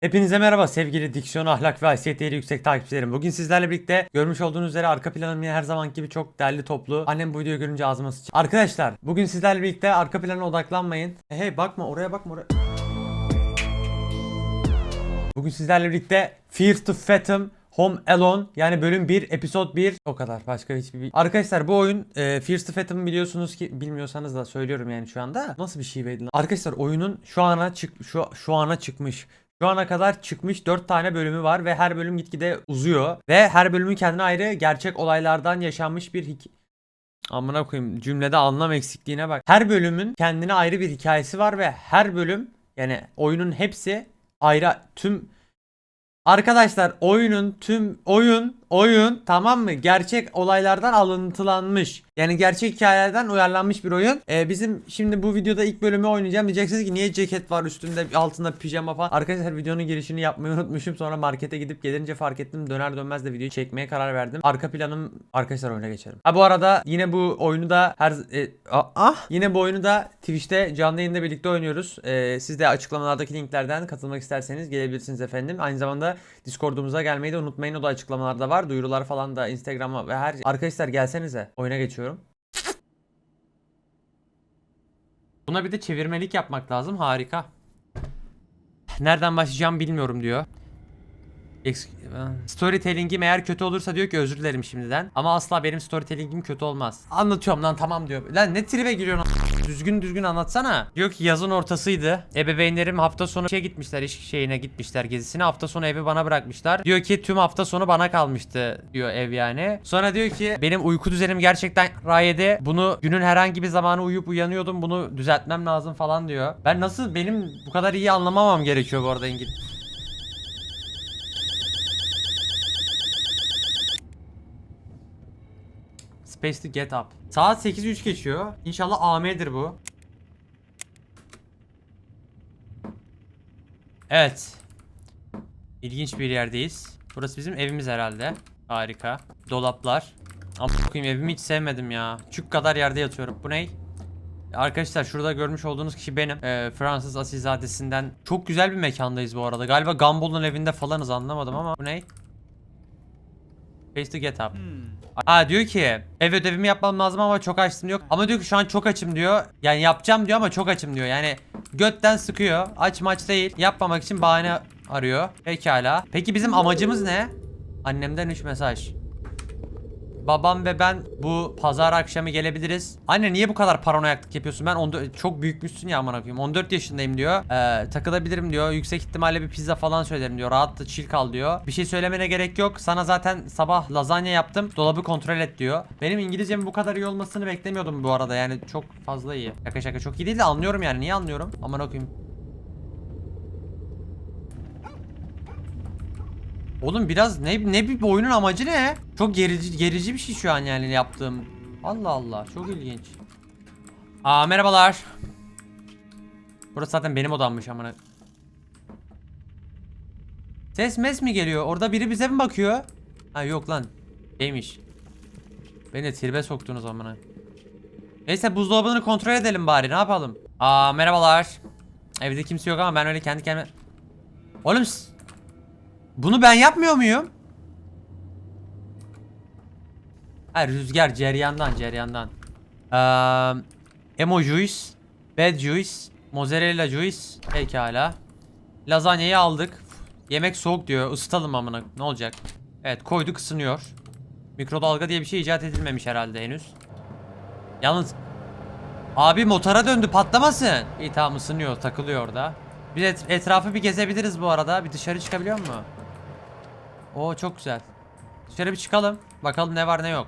Hepinize merhaba sevgili diksiyon, ahlak ve haysiyet değeri yüksek takipçilerim. Bugün sizlerle birlikte görmüş olduğunuz üzere arka planım yine her zaman gibi çok değerli toplu. Annem bu videoyu görünce ağzıma sıçtı. Arkadaşlar bugün sizlerle birlikte arka plana odaklanmayın. E, Hey bakma oraya bakma oraya. Bugün sizlerle birlikte Fear to Fathom Home Alone yani bölüm 1 episode 1 o kadar başka hiçbir bir... Arkadaşlar bu oyun e, Fear to Fathom'ı biliyorsunuz ki bilmiyorsanız da söylüyorum yani şu anda. Nasıl bir şiveydi lan? Arkadaşlar oyunun şu ana çık şu şu ana çıkmış şu ana kadar çıkmış 4 tane bölümü var ve her bölüm gitgide uzuyor. Ve her bölümün kendine ayrı gerçek olaylardan yaşanmış bir hikaye. Amına koyayım cümlede anlam eksikliğine bak. Her bölümün kendine ayrı bir hikayesi var ve her bölüm yani oyunun hepsi ayrı tüm Arkadaşlar oyunun tüm oyun oyun tamam mı gerçek olaylardan alıntılanmış. Yani gerçek hikayelerden uyarlanmış bir oyun. Ee, bizim şimdi bu videoda ilk bölümü oynayacağım. Diyeceksiniz ki niye ceket var üstünde altında pijama falan. Arkadaşlar videonun girişini yapmayı unutmuşum. Sonra markete gidip gelince fark ettim. Döner dönmez de videoyu çekmeye karar verdim. Arka planım arkadaşlar oyuna geçelim. Ha bu arada yine bu oyunu da her e, ah yine bu oyunu da Twitch'te canlı yayında birlikte oynuyoruz. Ee, siz de açıklamalardaki linklerden katılmak isterseniz gelebilirsiniz efendim. Aynı zamanda Discord'umuza gelmeyi de unutmayın. O da açıklamalarda var. Duyurular falan da Instagram'a ve her arkadaşlar gelsenize. Oyuna geçiyorum. Buna bir de çevirmelik yapmak lazım. Harika. Nereden başlayacağım bilmiyorum diyor. Storytelling'im eğer kötü olursa diyor ki özür dilerim şimdiden. Ama asla benim storytelling'im kötü olmaz. Anlatıyorum lan tamam diyor. Lan ne tribe giriyorsun? Düzgün düzgün anlatsana. Diyor ki yazın ortasıydı. Ebeveynlerim hafta sonu şey gitmişler iş şeyine gitmişler gezisine. Hafta sonu evi bana bırakmışlar. Diyor ki tüm hafta sonu bana kalmıştı diyor ev yani. Sonra diyor ki benim uyku düzenim gerçekten rayede. Bunu günün herhangi bir zamanı uyuyup uyanıyordum. Bunu düzeltmem lazım falan diyor. Ben nasıl benim bu kadar iyi anlamamam gerekiyor bu arada İngiliz. Space to get up. Saat 8.03 geçiyor. İnşallah AM'dir bu. Evet. İlginç bir yerdeyiz. Burası bizim evimiz herhalde. Harika. Dolaplar. Ama koyayım evimi hiç sevmedim ya. Çük kadar yerde yatıyorum. Bu ne? Arkadaşlar şurada görmüş olduğunuz kişi benim. Ee, Fransız asilzadesinden. Çok güzel bir mekandayız bu arada. Galiba Gumball'ın evinde falanız anlamadım ama. Bu ne? Face to get up. Aa diyor ki ev ödevimi yapmam lazım ama çok açtım diyor. Ama diyor ki şu an çok açım diyor. Yani yapacağım diyor ama çok açım diyor. Yani götten sıkıyor. Aç maç değil. Yapmamak için bahane arıyor. Pekala. Peki bizim amacımız ne? Annemden 3 mesaj. Babam ve ben bu pazar akşamı gelebiliriz. Anne niye bu kadar paranoyaklık yapıyorsun? Ben 14 çok büyükmüşsün ya aman koyayım. 14 yaşındayım diyor. Ee, takılabilirim diyor. Yüksek ihtimalle bir pizza falan söylerim diyor. Rahat chill kal diyor. Bir şey söylemene gerek yok. Sana zaten sabah lazanya yaptım. Dolabı kontrol et diyor. Benim İngilizcemin bu kadar iyi olmasını beklemiyordum bu arada. Yani çok fazla iyi. Şaka şaka çok iyi değil de anlıyorum yani. Niye anlıyorum? Aman okuyayım. Oğlum biraz ne ne bir oyunun amacı ne? Çok gerici gerici bir şey şu an yani yaptığım. Allah Allah çok ilginç. Aa merhabalar. Burası zaten benim odammış amına. Ses mes mi geliyor? Orada biri bize mi bakıyor? Ha yok lan. Şeymiş. Beni de tribe soktunuz amına. Neyse buzdolabını kontrol edelim bari ne yapalım? Aa merhabalar. Evde kimse yok ama ben öyle kendi kendime... Oğlum bunu ben yapmıyor muyum? Ha rüzgar ceryandan ceryandan. Eee emo juice, bad juice, mozzarella juice. Pekala. Lazanyayı aldık. Yemek soğuk diyor. Isıtalım amına. Ne olacak? Evet koyduk ısınıyor. Mikrodalga diye bir şey icat edilmemiş herhalde henüz. Yalnız Abi motora döndü patlamasın. İyi tamam ısınıyor takılıyor orada. Bir et- etrafı bir gezebiliriz bu arada. Bir dışarı çıkabiliyor mu? Oo çok güzel. Dışarı bir çıkalım. Bakalım ne var ne yok.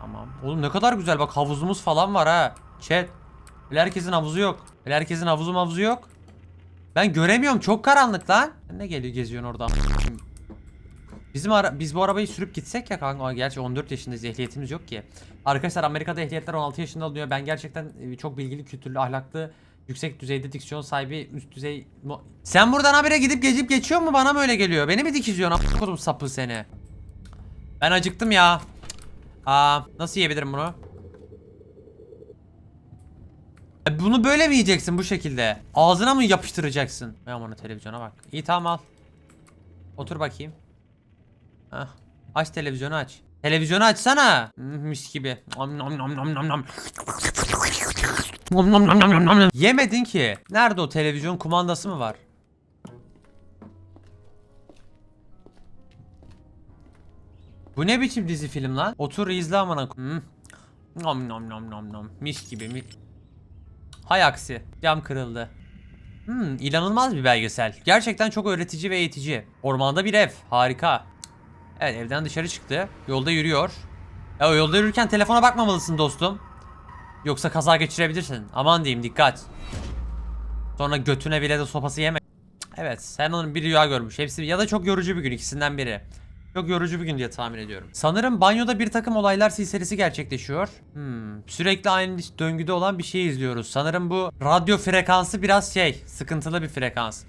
Tamam. Oğlum ne kadar güzel bak havuzumuz falan var ha. Chat. Böyle herkesin havuzu yok. Böyle herkesin havuzu havuzu yok. Ben göremiyorum çok karanlık lan. Ne geliyor geziyorsun orada? Bizim ara biz bu arabayı sürüp gitsek ya kanka. Gerçi 14 yaşındayız ehliyetimiz yok ki. Arkadaşlar Amerika'da ehliyetler 16 yaşında alınıyor. Ben gerçekten e, çok bilgili, kültürlü, ahlaklı, yüksek düzeyde diksiyon sahibi, üst düzey... Sen buradan habire gidip gezip geçiyor mu? Bana mı öyle geliyor? Beni mi dikiziyorsun? A**kodum sapı seni. Ben acıktım ya. Aa, nasıl yiyebilirim bunu? E, Bunu böyle mi yiyeceksin bu şekilde? Ağzına mı yapıştıracaksın? Ben onu televizyona bak. İyi tamam al. Otur bakayım. Hah. Aç televizyonu aç. Televizyonu açsana. Hmm, mis gibi. Nom nom nom nom nom nom. Nom nom nom nom nom nom. Yemedin ki. Nerede o televizyon kumandası mı var? Bu ne biçim dizi film lan? Otur izle amına. Hmm. Nom nom nom nom nom. Mis gibi mi? Hay aksi. Cam kırıldı. Hmm, inanılmaz bir belgesel. Gerçekten çok öğretici ve eğitici. Ormanda bir ev. Harika. Evet evden dışarı çıktı. Yolda yürüyor. Ya yolda yürürken telefona bakmamalısın dostum. Yoksa kaza geçirebilirsin. Aman diyeyim dikkat. Sonra götüne bile de sopası yeme. Evet sen onun bir rüya görmüş. Hepsi ya da çok yorucu bir gün ikisinden biri. Çok yorucu bir gün diye tahmin ediyorum. Sanırım banyoda bir takım olaylar silsilesi gerçekleşiyor. Hmm, sürekli aynı döngüde olan bir şey izliyoruz. Sanırım bu radyo frekansı biraz şey, sıkıntılı bir frekans.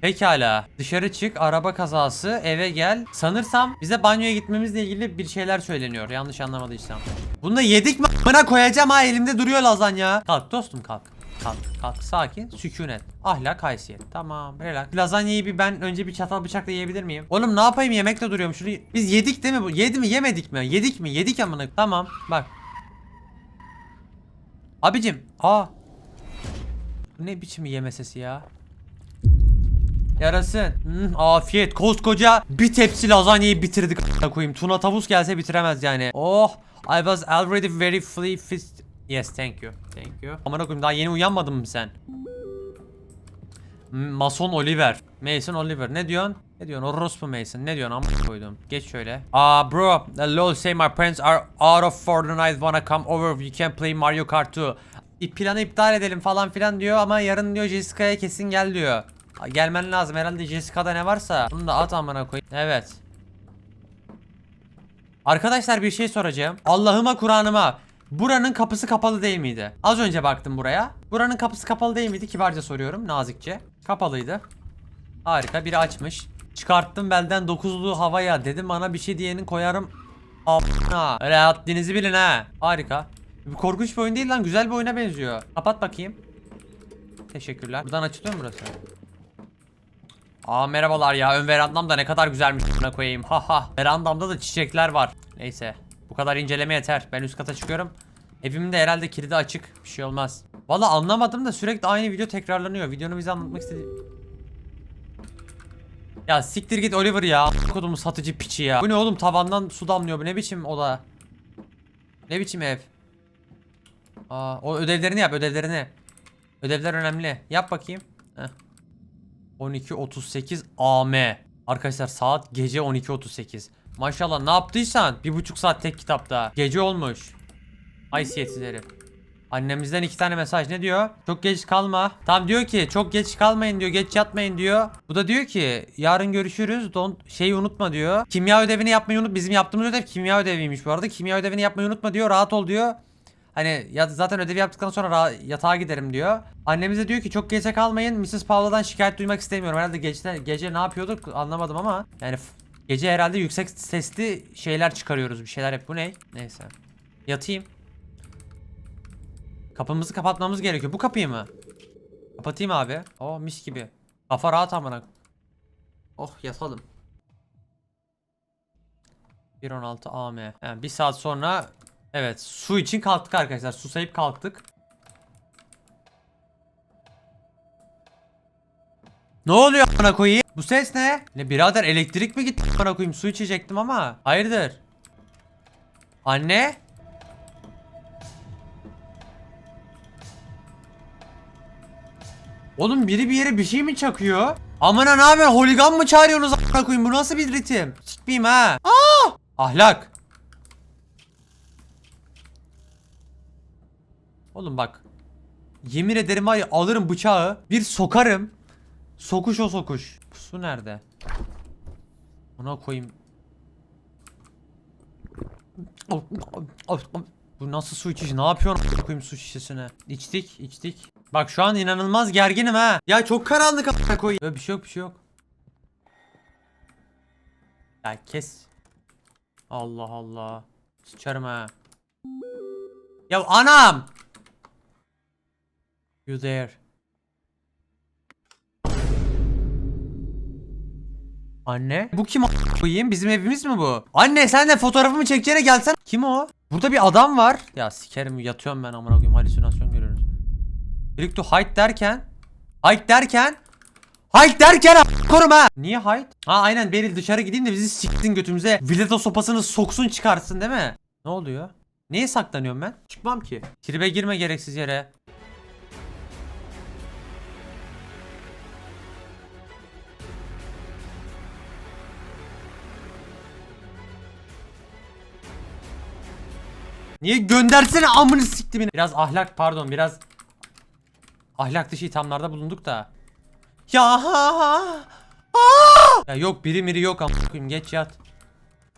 Pekala. Dışarı çık, araba kazası, eve gel. Sanırsam bize banyoya gitmemizle ilgili bir şeyler söyleniyor. Yanlış anlamadıysam. Bunu da yedik mi? Bana koyacağım ha elimde duruyor lazanya. Kalk dostum kalk. Kalk kalk sakin sükunet ahlak haysiyet tamam relax lazanyayı bir ben önce bir çatal bıçakla yiyebilir miyim oğlum ne yapayım yemekte duruyorum şunu biz yedik değil mi bu yedi mi yemedik mi yedik mi yedik amına tamam bak abicim aa ne biçim yeme sesi ya Yarasın. Hmm, afiyet. Koskoca bir tepsi lazanyayı bitirdik a**ına koyayım. Tuna tavus gelse bitiremez yani. Oh, I was already very fully fist. Yes, thank you. Thank you. Amına koyayım daha yeni uyanmadın mı sen? Hmm, Mason Oliver. Mason Oliver. Ne diyorsun? Ne diyorsun? Orospu Mason. Ne diyorsun? Amına koydum. Geç şöyle. Ah bro. Lol say my parents are out of Fortnite. Wanna come over. We can play Mario Kart 2. İp- Planı iptal edelim falan filan diyor ama yarın diyor Jessica'ya kesin gel diyor. Gelmen lazım herhalde Jessica'da ne varsa bunu da at amına koy. Evet. Arkadaşlar bir şey soracağım. Allah'ıma Kur'an'ıma. Buranın kapısı kapalı değil miydi? Az önce baktım buraya. Buranın kapısı kapalı değil miydi? Kibarca soruyorum nazikçe. Kapalıydı. Harika biri açmış. Çıkarttım belden dokuzluğu havaya. Dedim bana bir şey diyenin koyarım. A**ına. Öyle haddinizi bilin ha. Harika. Korkunç bir oyun değil lan. Güzel bir oyuna benziyor. Kapat bakayım. Teşekkürler. Buradan açılıyor mu burası? Aa merhabalar ya. Ön verandam da ne kadar güzelmiş. Buna koyayım. Haha. Verandamda da çiçekler var. Neyse. Bu kadar inceleme yeter. Ben üst kata çıkıyorum. Evimin de herhalde kilidi açık. Bir şey olmaz. Valla anlamadım da sürekli aynı video tekrarlanıyor. Videonun bize anlatmak istediği... Ya siktir git Oliver ya. Kodumu satıcı piçi ya. Bu ne oğlum tavandan su damlıyor. Bu ne biçim oda? Ne biçim ev? Aa, o ödevlerini yap ödevlerini. Ödevler önemli. Yap bakayım. Heh. 12.38 AM. Arkadaşlar saat gece 12.38. Maşallah ne yaptıysan bir buçuk saat tek kitapta. Gece olmuş. Haysiyetsiz herif. Annemizden iki tane mesaj ne diyor? Çok geç kalma. Tam diyor ki çok geç kalmayın diyor. Geç yatmayın diyor. Bu da diyor ki yarın görüşürüz. Don't şeyi unutma diyor. Kimya ödevini yapmayı unut. Bizim yaptığımız ödev kimya ödeviymiş bu arada. Kimya ödevini yapmayı unutma diyor. Rahat ol diyor. Hani ya zaten ödevi yaptıktan sonra ra- yatağa giderim diyor. Annemiz de diyor ki çok gece kalmayın. Mrs. Paula'dan şikayet duymak istemiyorum. Herhalde gece, gece ne yapıyorduk anlamadım ama. Yani gece herhalde yüksek sesli şeyler çıkarıyoruz. Bir şeyler hep bu ne? Neyse. Yatayım. Kapımızı kapatmamız gerekiyor. Bu kapıyı mı? Kapatayım abi. Oh mis gibi. Kafa rahat amına. Oh yatalım. 1.16 AM. Yani bir saat sonra evet su için kalktık arkadaşlar. Susayıp kalktık. Ne oluyor amına koyayım? Bu ses ne? Ne birader elektrik mi gitti amına koyayım? Su içecektim ama. Hayırdır? Anne? Oğlum biri bir yere bir şey mi çakıyor? Amına ne haber? Holigan mı çağırıyorsunuz amına koyayım? Bu nasıl bir ritim? Sikmeyeyim ha. Aa! Ahlak. Oğlum bak. Yemin ederim var ya alırım bıçağı. Bir sokarım. Sokuş o sokuş. Su nerede? Ona koyayım. Bu nasıl su içici? Ne yapıyorsun koyayım su şişesine? İçtik, içtik. Bak şu an inanılmaz gerginim ha. Ya çok karanlık a**ına koyayım. Böyle bir şey yok, bir şey yok. Ya kes. Allah Allah. Sıçarım ha. Ya anam. You there. Anne. Bu kim koyayım? Bizim evimiz mi bu? Anne sen de fotoğrafımı çekeceğine gelsen. Kim o? Burada bir adam var. Ya sikerim yatıyorum ben amına koyayım halüsinasyon görüyoruz. Click to hide derken. Hide derken. Hide derken korum ha. Niye hide? Ha aynen Beril dışarı gideyim de bizi siktin götümüze. Vileda sopasını soksun çıkarsın değil mi? Ne oluyor? Neye saklanıyorum ben? Çıkmam ki. Tribe girme gereksiz yere. Niye göndersene amını sikti beni. Biraz ahlak pardon biraz ahlak dışı ithamlarda bulunduk da. Ya ha ha. Ya yok biri miri yok amına geç yat.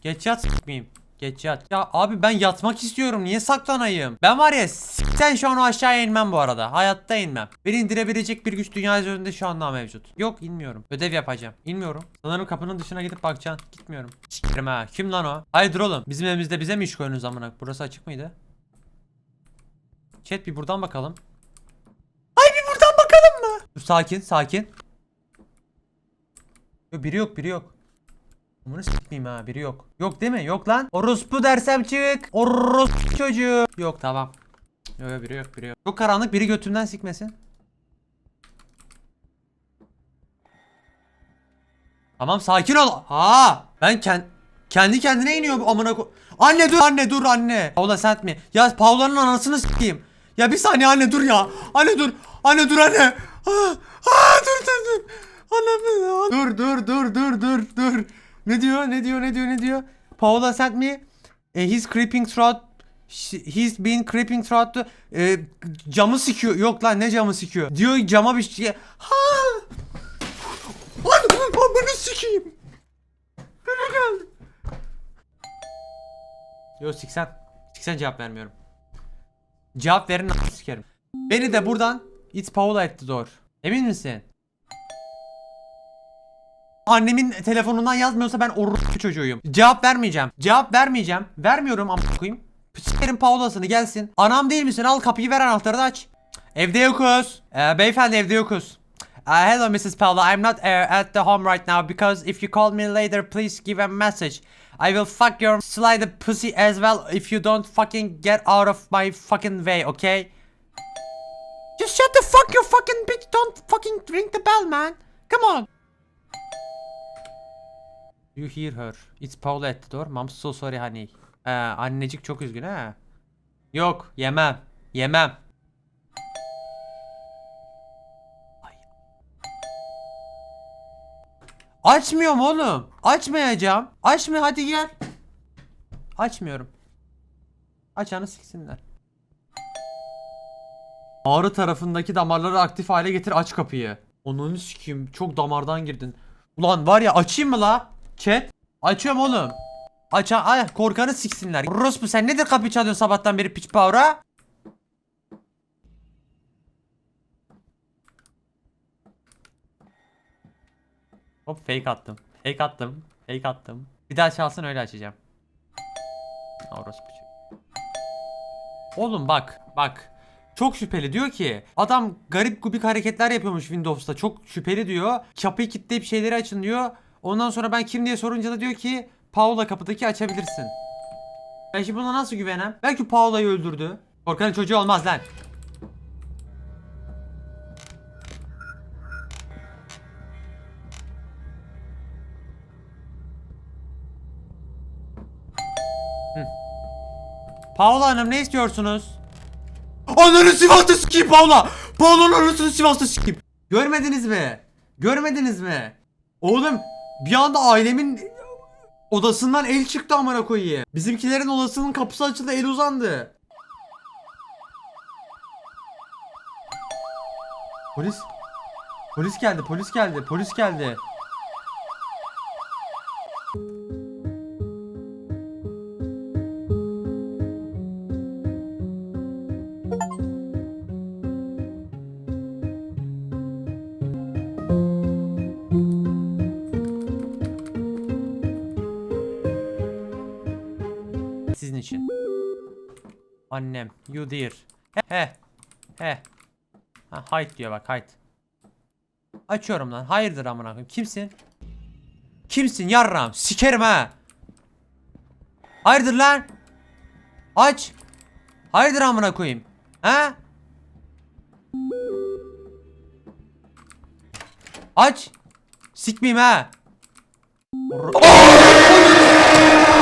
Geç yat sikmeyeyim. Geç yat. Ya abi ben yatmak istiyorum. Niye saklanayım? Ben var ya sen şu an o aşağıya inmem bu arada. Hayatta inmem. Beni indirebilecek bir güç dünya üzerinde şu anda mevcut. Yok inmiyorum. Ödev yapacağım. İnmiyorum. Sanırım kapının dışına gidip bakacaksın. Gitmiyorum. Sikerim ha. Kim lan o? Hayırdır oğlum? Bizim evimizde bize mi iş koyuyorsunuz amına? Burası açık mıydı? Chat bir buradan bakalım. Ay bir buradan bakalım mı? Dur sakin sakin. Yok biri yok biri yok. Bunu sikmeyeyim ha biri yok. Yok değil mi? Yok lan. Orospu dersem çık. Orospu çocuğu. Yok tamam. Yok biri yok biri yok. Çok karanlık biri götümden sikmesin. Tamam sakin ol. Ha ben kend kendi kendine iniyor amına ko- Anne dur anne dur anne. Paula sent mi? Ya Paula'nın anasını sikeyim. Ya bir saniye anne dur ya. Anne dur. Anne dur anne. Ah, ah, dur dur dur. Anne dur dur dur dur dur dur. Ne diyor? Ne diyor? Ne diyor? Ne diyor? Paula sent me. E, he's creeping throughout He's been creeping throughout the e, camı sikiyor. Yok lan ne camı sikiyor? Diyor cama bir şey. Ha! Amını sikeyim. Beni geldi. Yok siksen. Siksen cevap vermiyorum. Cevap verin a- sikerim. Beni de buradan It's Paula at the door. Emin misin? Annemin telefonundan yazmıyorsa ben orospu çocuğuyum. Cevap vermeyeceğim. Cevap vermeyeceğim. Vermiyorum ama koyayım. Sikerim Paula'sını gelsin. Anam değil misin? Al kapıyı ver anahtarı aç. Evde yokuz. Ee, beyefendi evde yokuz. Uh, hello Mrs. Paula, I'm not uh, at the home right now because if you call me later, please give a message. I will fuck your slide pussy as well if you don't fucking get out of my fucking way, okay? Just shut the fuck your fucking bitch, don't fucking ring the bell man. Come on. You hear her. It's Paula at the door. So sorry honey. Ee, annecik çok üzgün ha. Yok yemem. Yemem. Açmıyorum oğlum. Açmayacağım. Açma hadi gel. Açmıyorum. Açanı siksinler. Ağrı tarafındaki damarları aktif hale getir aç kapıyı. Onun sikeyim çok damardan girdin. Ulan var ya açayım mı la? Chat. Açıyorum oğlum. Aç ay korkanı siksinler. Rospu sen nedir kapıyı çalıyorsun sabahtan beri piç pavra? Hop fake attım. Fake attım. Fake attım. Bir daha çalsın öyle açacağım. Orospu. Oğlum bak bak. Çok şüpheli diyor ki adam garip gubik hareketler yapıyormuş Windows'ta çok şüpheli diyor. Kapıyı kilitleyip şeyleri açın diyor. Ondan sonra ben kim diye sorunca da diyor ki Paula kapıdaki açabilirsin. Ben şimdi buna nasıl güvenem? Belki Paula'yı öldürdü. Korkanın çocuğu olmaz lan. Hı. Paula Hanım ne istiyorsunuz? Ananı Sivas'ta sikeyim Paula. Paula'nın anasını Sivas'ta sikeyim. Görmediniz mi? Görmediniz mi? Oğlum bir anda ailemin odasından el çıktı amına koyayım. Bizimkilerin odasının kapısı açıldı el uzandı. Polis. Polis geldi polis geldi polis geldi. İçin. Annem. You dear. He he. Ha hide diyor bak hide. Açıyorum lan. Hayırdır amına koyayım. Kimsin? Kimsin yarram? Sikerim ha. Hayırdır lan? Aç. Hayırdır amına koyayım? Ha? Aç. Sikmeyeyim ha.